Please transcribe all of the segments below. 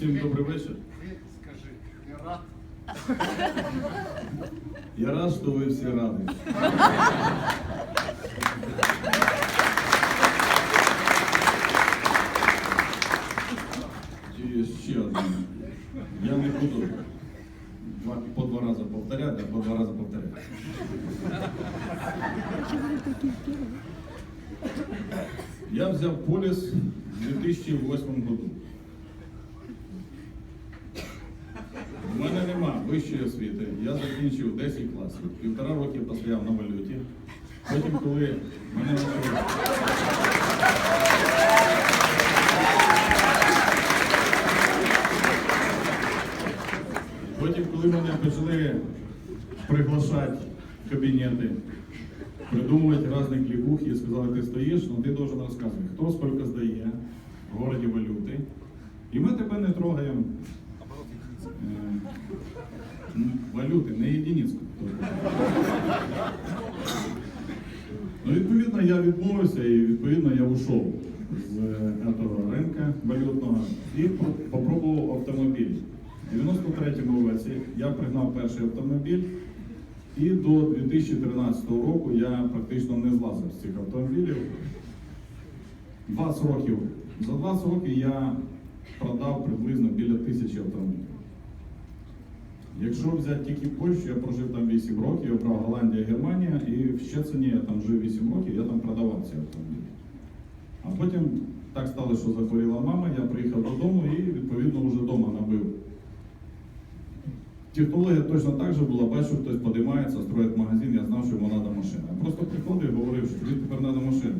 Всім добрий вечір. Ти скажи, я рад. Я рад, що ви всі раді. Чи ще один. Я не буду два, по два рази повторяти, а по два рази повторяти. Я взяв поліс в 2008 году. Вищої освіти. Я закінчив 10 класів. Півтора роки постояв на валюті. Потім, коли мене почали... Потім, коли мене почали приглашати в кабінети, придумувати різні клікухи і сказали, ти стоїш, ну ти должен розказувати, хто скільки здає в городі валюти. І ми тебе не трогаємо. Валюти, не єдиницю. Ну, відповідно, я відмовився і відповідно я ушов з е, цього ринка валютного і попробував автомобіль. У 93-му році я пригнав перший автомобіль, і до 2013 року я практично не злазив з цих автомобілів. 20 років. За 20 років я продав приблизно біля тисячі автомобілів. Якщо взяти тільки Польщу, я прожив там 8 років, я брав Голландія, Германія, і в Щецині я там жив 8 років, я там продавав ці автомобілі. А потім так стало, що захворіла мама, я приїхав додому і відповідно вже вдома набив. Технологія точно так же була, бачу, хтось подимається, строїть магазин, я знав, що йому треба машина. Я просто приходив і говорив, що тобі тепер треба машина.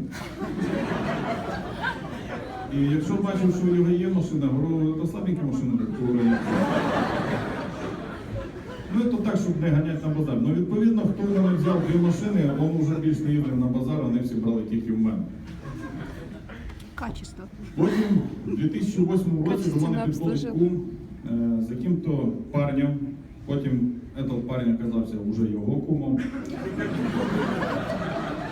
І якщо бачив, що у нього є машина, говорю, то слабенька машина такого району. Ну, то так, щоб не ганяти на базар. Ну, відповідно, хто в мене взяв дві машини, воно вже більш не їде на базар, вони всі брали тільки в мене. Качество. Потім у 2008 році до мене підходить кум е, з яким-то парнем. Потім цей парень оказався вже його кумом.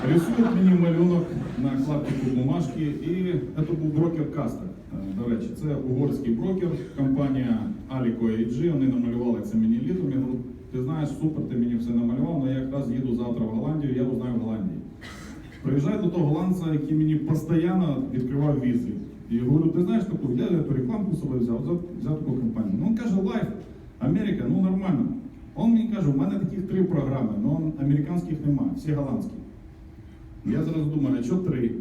Рисують мені малюнок на клаптику бумажки, і це був брокер Кастер. Е, До речі, це угорський брокер, компанія Alico AG, вони намалювали це мені літом. Я говорю, ти знаєш, супер, ти мені все намалював, але я якраз їду завтра в Голландію, я узнаю в Голландії. Приїжджаю до того голландця, який мені постійно відкривав візи. І говорю, ти знаєш таку, я эту рекламку з собою взяв, взяв, взяв таку компанію. Ну, він каже, лайф, Америка, ну нормально. Он мені каже, у мене таких три програми, але американських немає, всі голландські. Я зараз думаю, а що три?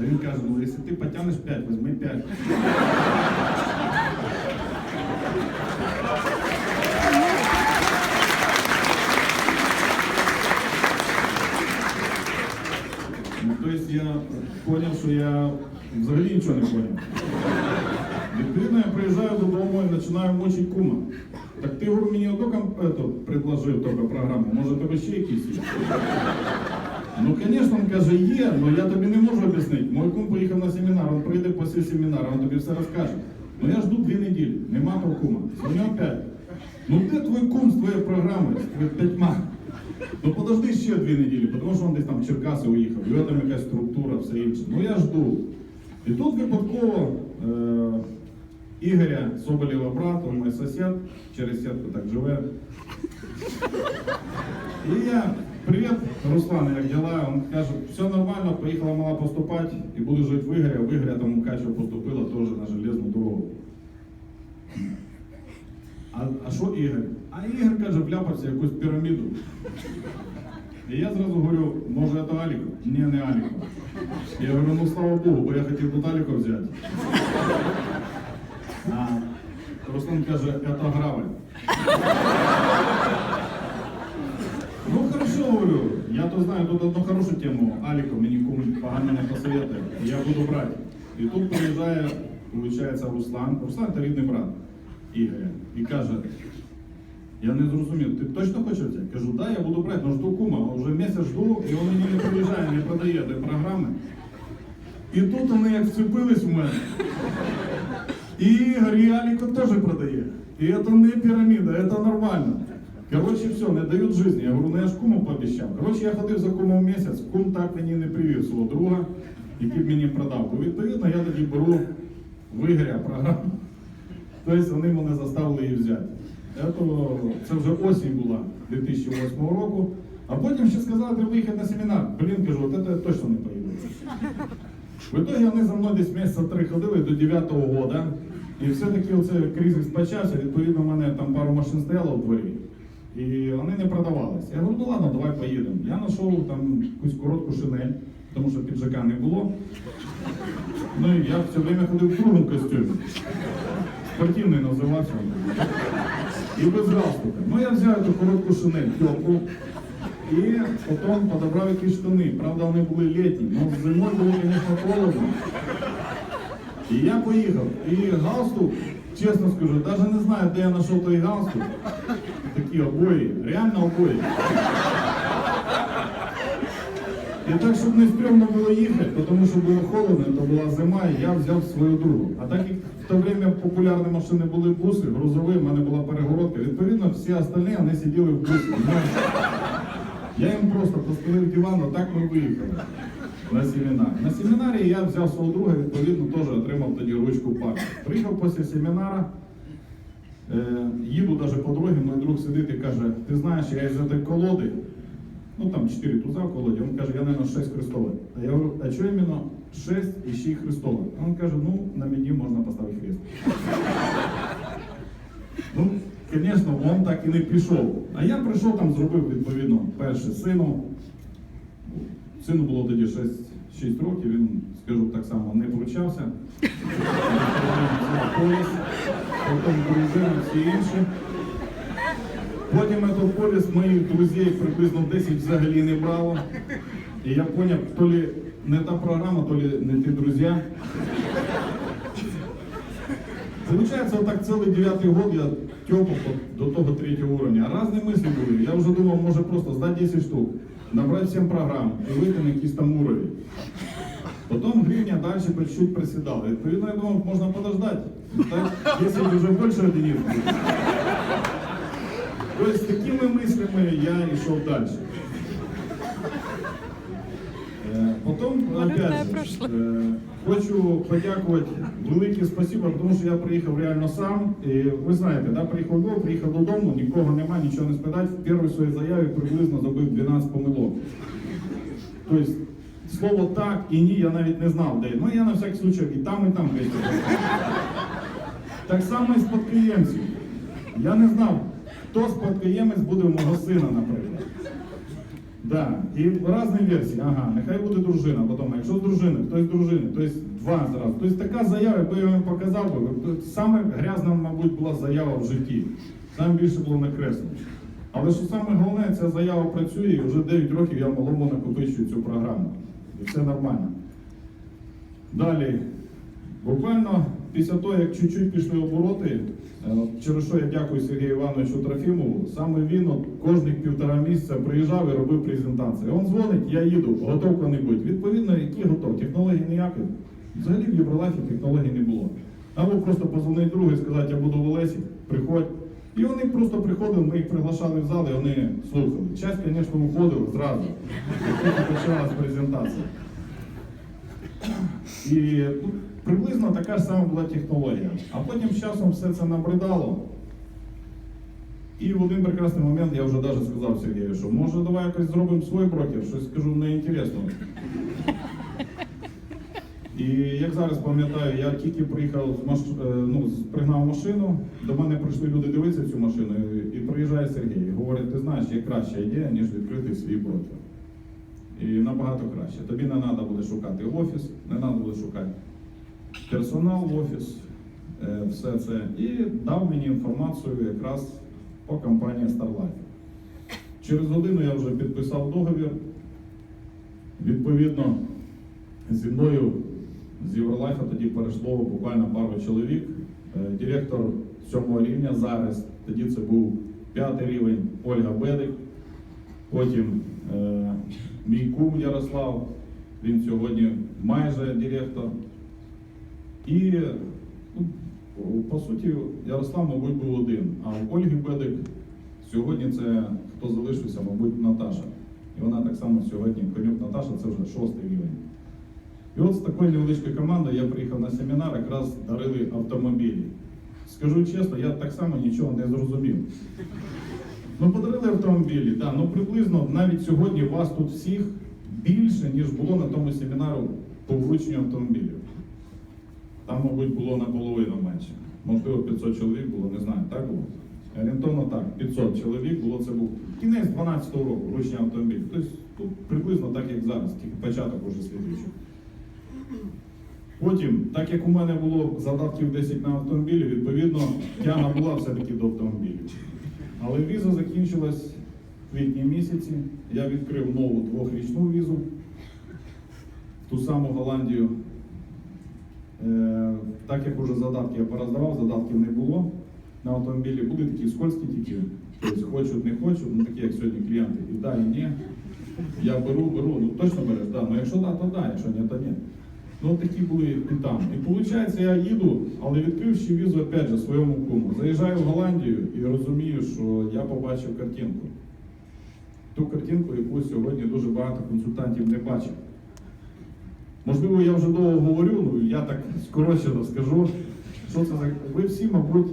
А він каже, ну якщо ти потягнеш п'ять, візьми п'ять. Ну, то есть я понял, що я взагалі нічого не понял. Відповідно, я приїжджаю додому і починаю мочити кума. Так ти говорю, мені одну ето, предложив тільки програму, може тебе ще якісь? Ну, звісно, він каже, є, але я тобі не можу об'яснити. Мой кум поїхав на семінар, він прийде після семінару, він тобі все розкаже. Ну я жду дві неділі, нема того кума. Дзвоню опять. Ну де твій кум з твоєю програмою, з твоїми п'ятьма? Ну подожди ще дві неділі, тому що він десь там в Черкаси уїхав, і там якась структура, все інше. Ну я жду. І тут випадково е, Ігоря Соболєва брат, він мій сусід, через сітку так живе. І я, привіт, Руслан, як діла? Він каже, все нормально, поїхала мала поступати і буду жити в Ігоря. В Ігоря там Мукачево поступила теж на железну дорогу. А, а що Ігор? А Ігор каже, вляпався в якусь піраміду. І я зразу говорю, може це Аліко? Ні, не Аліко. Я говорю, ну слава Богу, бо я хотів тут Аліко взяти. А Руслан каже, це гравель. Ну хорошо, говорю, то знаю тут одну хорошу тему. Аліко мені кому погано не посоветує. Я буду брати. І тут приїжджає, виходить, Руслан. Руслан це рідний брат Ігоря. І каже, я не зрозумів, ти точно хочеш взяти? Кажу, да, я буду брати, але жду кума, вже місяць жду, і він мені не приїжджає, не продає до програми. І тут вони як вцепились в мене. І Ігор і Аліко теж продає. І це не піраміда, це нормально. Коротше, все, не дають життя. Я говорю, ну я ж куму пообіцяв. Коротше, я ходив за кумом місяць, кум так мені не привів свого друга, який мені продав. Бо відповідно я тоді беру в Ігоря програму Тобто вони мене заставили її взяти. Це вже осінь була 2008 року. А потім ще сказали, треба їхати на семінар. Блін, кажу, от це я точно не поїду. В итоге вони за мною десь місяця три ходили до 9-го года. І все-таки оце кризис почався, відповідно, в мене там пару машин стояло в дворі. І вони не продавались. Я говорю, ну ладно, давай поїдемо. Я знайшов там якусь коротку шинель, тому що піджака не було. Ну і я все время ходив в другому костюмі. Спортивний називався. І без галстука. Ну я взяв цю коротку шинель, теплу. І потім подобрав якісь штани. Правда, вони були літні. Ну, зимою було, звісно, холодно. І я поїхав. І галстук, чесно скажу, навіть не знаю, де я знайшов той галстук. Такі обої, реально обої. І так, щоб не стрьомно було їхати, тому що було холодно, то була зима, і я взяв свою другу. А так як в то время популярні машини були буси, грузові, в мене була перегородка. Відповідно, всі остальні вони сиділи в бусі. Я їм просто постелив диван, так ми виїхали на семінар. На семінарі я взяв свого друга, відповідно, теж отримав тоді ручку парку. Приїхав після семінара, їду навіть по дорозі, мій друг сидить і каже, ти знаєш, я із цієї колоди, ну там 4 туза в колоді, він каже, я, мабуть, 6 хрестових. А я говорю, а чого іменно 6 і ще й хрестових? А він каже, ну, на мені можна поставити хрест. Ну, звісно, він так і не пішов. А я прийшов там, зробив відповідно перше сину. Сину було тоді 6, 6 років, він, скажу так само, не вручався. Пояс, потім дружина, всі інші. Потім этот поліс моїх друзів приблизно 10 взагалі не брало. І я зрозумів, то ли не та програма, то ли не ті друзі. Получается, вот так целый девятый год я тёпал до того третьего уровня. А разные мысли были. Я уже думал, может просто сдать 10 штук, набрать 7 программ и выйти на якийсь там уровень. Потом гривня дальше по чуть-чуть проседала. Відповідно, я думав, можна подождать. Так, если уже больше единиц будет. То есть, с такими мыслями я и шел дальше. Е, опять е, хочу подякувати велике спасибо, тому що я приїхав реально сам. І ви знаєте, да, приїхав в приїхав додому, нікого нема, нічого не спитати. В першій своїй заяві приблизно зробив 12 помилок. Тобто, слово так і ні я навіть не знав, де. Ну я на всякий случай і там, і там десь. Так само і з підприємців. Я не знав, хто спадкоємець буде в мого сина, наприклад. Да, і різні версії. Ага, нехай буде дружина, потім, якщо з дружини, хтось з дружини, тобто два зразу. Тобто така заява, яку я вам показав би, саме грязна, мабуть, була заява в житті. Саме більше було накреслено. Але що саме головне, ця заява працює, і вже 9 років я малому накопичую цю програму. І все нормально. Далі, буквально після того, як чуть-чуть пішли обороти, е, через що я дякую Сергію Івановичу Трофімову, саме він от кожних півтора місяця приїжджав і робив презентацію. Він дзвонить, я їду, готов коли-небудь. Відповідно, які готов? Технологій ніяких. Взагалі в Євролайфі технологій не було. Або просто позвонити другу і сказати, я буду в Олесі, приходь. І вони просто приходили, ми їх приглашали в зал, і вони слухали. Часть, звісно, уходили зразу. почалась презентація. І ну, приблизно така ж сама була технологія. А потім з часом все це набридало. І в один прекрасний момент я вже навіть сказав Сергію, що може давай якось зробимо свій брокер, щось скажу неінтересно. І як зараз пам'ятаю, я тільки приїхав з маш... е, ну, пригнав машину, до мене прийшли люди дивитися цю машину, і, приїжджає Сергій. і Говорить, ти знаєш, є краща ідея, ніж відкрити свій брокер. І набагато краще. Тобі не треба буде шукати офіс, не треба буде шукати персонал в офіс, е, все це. І дав мені інформацію якраз по компанії Starlife. Через годину я вже підписав договір. Відповідно, зі мною з Євролайфа тоді перейшло буквально пару чоловік. Е, Директор сьомого рівня зараз, тоді це був п'ятий рівень Ольга Бедик. Потім е, мій кум Ярослав, він сьогодні майже директор. І ну, по суті Ярослав, мабуть, був один. А у Ольги Бедик сьогодні це хто залишився, мабуть, Наташа. І вона так само сьогодні, конюк Наташа, це вже шостий рівень. І от з такою невеличкою командою я приїхав на семінар, якраз дарили автомобілі. Скажу чесно, я так само нічого не зрозумів. Ну, подарили автомобілі, да, ну приблизно навіть сьогодні вас тут всіх більше, ніж було на тому семінару по врученню автомобілів. Там, мабуть, було наполовину менше. Можливо, 500 чоловік було, не знаю, так було? Орієнтовно так, 500 чоловік було, це був кінець 12-го року вручення автомобілів. Тобто тут приблизно так, як зараз, тільки початок уже слідуючий. Потім, так як у мене було задатків 10 на автомобілі, відповідно, тяга була все-таки до автомобілів. Але віза закінчилась в квітні місяці. Я відкрив нову двохрічну візу, ту саму Голландію. Е, так як уже задатки я пороздавав, задатків не було на автомобілі, були такі скользкі тільки. Тобто хочуть, не хочуть, ну такі як сьогодні клієнти. І да, і ні. Я беру, беру, ну точно береш, да. Ну якщо да, то да, якщо ні, то ні. Ну такі були і там. І виходить, я їду, але відкривши візу, опять же, своєму куму. Заїжджаю в Голландію і розумію, що я побачив картинку. Ту картинку, яку сьогодні дуже багато консультантів не бачив. Можливо, я вже довго говорю, ну я так скорочено скажу. Що це за. Ви всі, мабуть,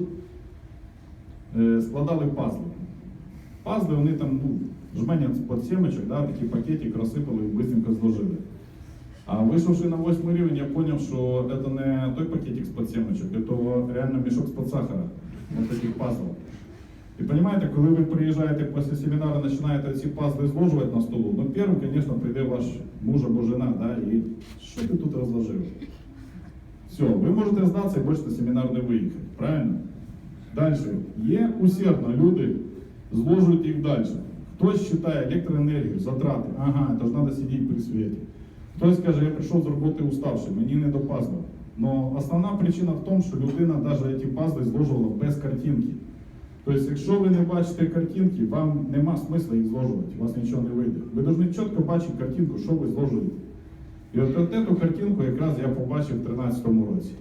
е, складали пазли. Пазли вони там, ну, жменя з сімочок, да, такий пакетик розсипали і швидко зложили. А вийшовши на восьмий рівень, я зрозумів, що це не той пакетик з подсемочок, це реально мішок з-под сахара. Ось таких пазлів. І розумієте, коли ви приїжджаєте після семінару, починаєте ці пазли зложувати на столу, ну першим, звісно, прийде ваш муж або жена, да, і що ти тут розложив? Все, ви можете здатися і більше на семінар не виїхати, правильно? Далі. Є усердно люди, зложують їх далі. Хтось вважає електроенергію, затрати. Ага, це ж треба сидіти при світі. Хтось каже, я прийшов з роботи уставший, мені не до пазлів. Но основна причина в тому, що людина навіть ці пазли зложувала без картинки. Тобто, якщо ви не бачите картинки, вам нема смисла їх зложувати, у вас нічого не вийде. Ви повинні чітко бачити картинку, що ви зложуєте. І от, цю картинку якраз я побачив в 2013 році.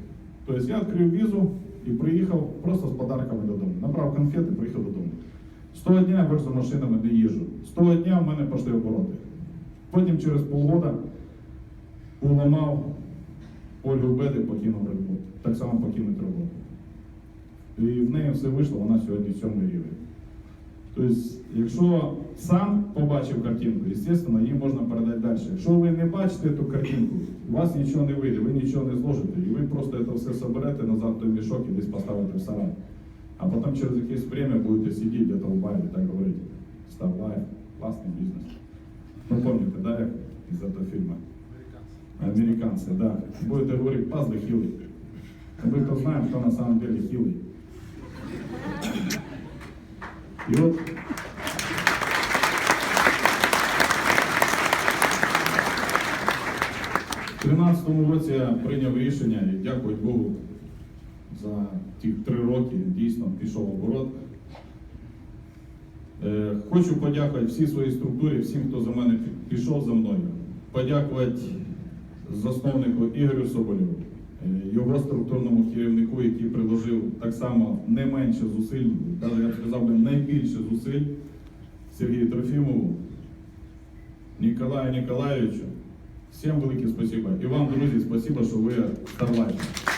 Тобто я відкрив візу і приїхав просто з подарками додому. Набрав конфети, приїхав додому. З того дня я більше машинами не їжджу. З того дня в мене пішли обороти. Потім через полгода уламав Ольгу Беди, покинув роботу. Так само покинуть роботу. І в неї все вийшло, вона сьогодні сьомий рівень. Тобто, якщо сам побачив картинку, звісно, її можна передати далі. Якщо ви не бачите ту картинку, у вас нічого не вийде, ви нічого не зложите, і ви просто це все соберете назад в той мішок і десь поставите в сарай. А потім через якесь время будете сидіти где-то в барі, так говорити, став лайф, класний бізнес. Ну, помните, да, як із цього фільму? Американцы, да. Будете говорить, пазлы хилый. А мы кто знаем, кто на самом деле хилый. И вот в 13-му році я прийняв рішення і дякую Богу за ті три роки дійсно пішов оборот. Е, Хочу подякувати всій своїй структурі, всім, хто за мене пі- пішов за мною. Подякувати засновнику Ігорю Соболєву, е, його структурному керівнику, який приложив так само не менше зусиль, я б сказав би найбільше зусиль Сергію Трофімову, Ніколаю Ніколаєвичу. Всім велике спасибо. І вам, друзі, спасибо, що ви Старлайф.